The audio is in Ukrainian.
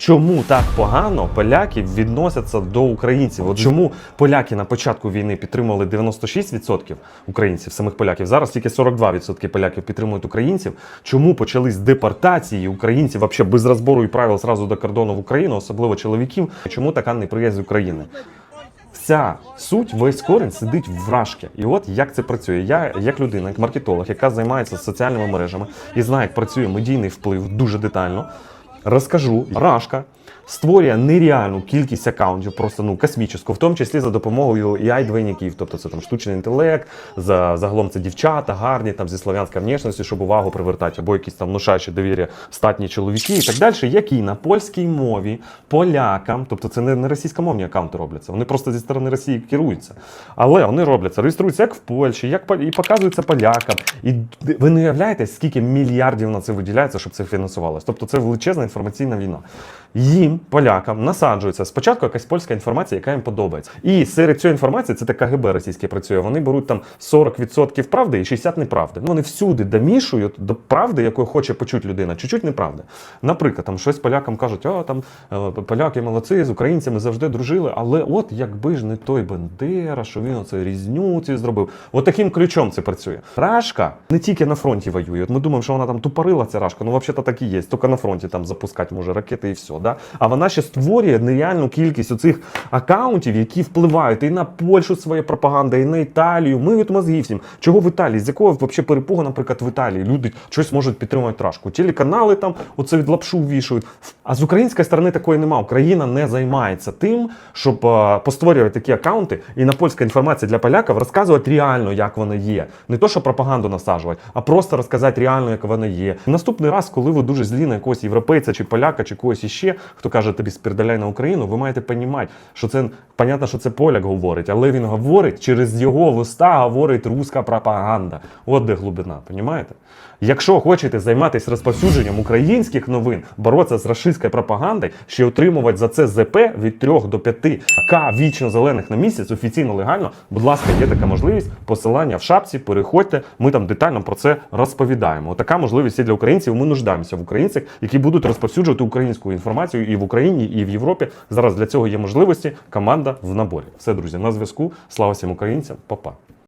Чому так погано поляки відносяться до українців? От чому поляки на початку війни підтримували 96% українців, самих поляків? Зараз тільки 42% поляків підтримують українців. Чому почались депортації українців вообще без розбору і правил зразу до кордону в Україну, особливо чоловіків? Чому така неприязнь України? Вся суть, весь корінь сидить в рашки. І от як це працює. Я, як людина, як маркетолог, яка займається соціальними мережами і знає, як працює медійний вплив дуже детально, розкажу, рашка створює нереальну кількість акаунтів, просто ну космічну, в тому числі за допомогою ai двойників тобто це там штучний інтелект, за загалом це дівчата, гарні там зі слов'янською внешністю, щоб увагу привертати, або якісь там внушаючі довір'я статні чоловіки і так далі, які на польській мові полякам, тобто це не, не російськомовні акаунти робляться, вони просто зі сторони Росії керуються. Але вони робляться, реєструються як в Польщі, як і показуються полякам. І ви не уявляєте, скільки мільярдів на це виділяється, щоб це фінансувалося. Тобто це величезна інформаційна війна. Їм, полякам, насаджується спочатку якась польська інформація, яка їм подобається. І серед цієї інформації це те КГБ російське працює. Вони беруть там 40% правди і 60% неправди. Ну, вони всюди домішують до правди, якою хоче почути людина, чуть-чуть неправди. Наприклад, там щось полякам кажуть, о, там е, поляки молодці, з українцями завжди дружили, але от якби ж не той Бендера, що він оце різню ці зробив. От таким ключом це працює. Рашка не тільки на фронті воює. От ми думаємо, що вона там тупорила ця рашка. Ну, взагалі так і є. Тільки на фронті там запускати може ракети і все. Да? А вона ще створює нереальну кількість оцих акаунтів, які впливають і на Польщу своя пропаганда, і на Італію. Ми від мозгів всім. Чого в Італії? З якого взагалі перепугу, наприклад, в Італії люди щось можуть підтримувати рашку? Телеканали там оце від лапшу вішають. А з української сторони такої нема. Україна не займається тим, щоб е, постворювати такі акаунти і на польська інформація для поляків розказувати реально, як вона є. Не то, що пропаганду насаджувати, а просто розказати реально, як вона є. Наступний раз, коли ви дуже злі на якогось європейця чи поляка, чи когось іще, хто каже тобі спірдаляй на Україну, ви маєте розуміти, що це понятно, що це поляк говорить, але він говорить через його вуста говорить руська пропаганда. От де глибина, понімаєте? Якщо хочете займатися розповсюдженням українських новин, боротися з рашистською пропагандою, ще отримувати за це ЗП від 3 до 5 К вічно зелених на місяць, офіційно легально, будь ласка, є така можливість. Посилання в шапці, переходьте. Ми там детально про це розповідаємо. Така можливість є для українців. Ми нуждаємося в українцях, які будуть розповсюджувати українську інформацію і в Україні, і в Європі. Зараз для цього є можливості. Команда в наборі. Все, друзі, на зв'язку. Слава всім українцям, Па-па.